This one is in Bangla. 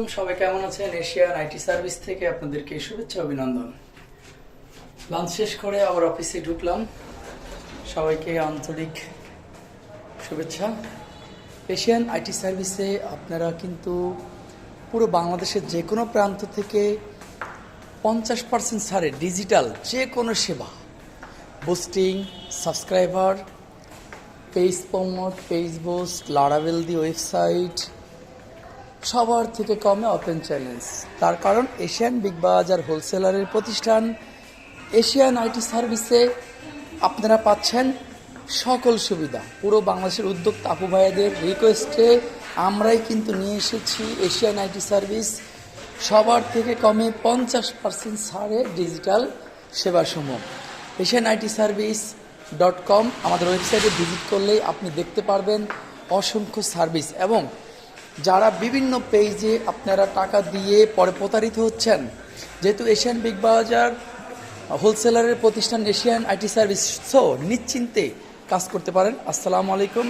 আলাইকুম, সবাই কেমন আছেন? এশিয়ান আইটি সার্ভিস থেকে আপনাদেরকে শুভেচ্ছা, অভিনন্দন। লাঞ্চ শেষ করে আবার অফিসে ঢুকলাম। সবাইকে আন্তরিক শুভেচ্ছা। এশিয়ান আইটি সার্ভিসে আপনারা কিন্তু পুরো বাংলাদেশের যে কোনো প্রান্ত থেকে পঞ্চাশ পার্সেন্ট ছাড়ে ডিজিটাল যে কোনো সেবা। Boosting, subscriber, page promote, page boost লারাবেল the website সবার থেকে কমে ওপেন চ্যালেঞ্জ তার কারণ এশিয়ান বিগ বাজার হোলসেলারের প্রতিষ্ঠান এশিয়ান আইটি সার্ভিসে আপনারা পাচ্ছেন সকল সুবিধা। পুরো বাংলাদেশের উদ্যোক্তা আপু ভাইয়াদের রিকোয়েস্টে আমরাই কিন্তু নিয়ে এসেছি এশিয়ান আইটি সার্ভিস। সবার থেকে কমে পঞ্চাশ পার্সেন্ট ছাড়ে digital সেবাসমূহ। Asian IT service dot com আমাদের ওয়েবসাইটে ভিজিট করলেই আপনি দেখতে পারবেন অসংখ্য সার্ভিস এবং যারা বিভিন্ন পেজে আপনারা টাকা দিয়ে পরে প্রতারিত হচ্ছেন, যেহেতু এশিয়ান বিগ বাজার হোলসেলারের প্রতিষ্ঠান এশিয়ান আইটি সার্ভিস সো নিশ্চিন্তে কাজ করতে পারেন। আসসালামু আলাইকুম।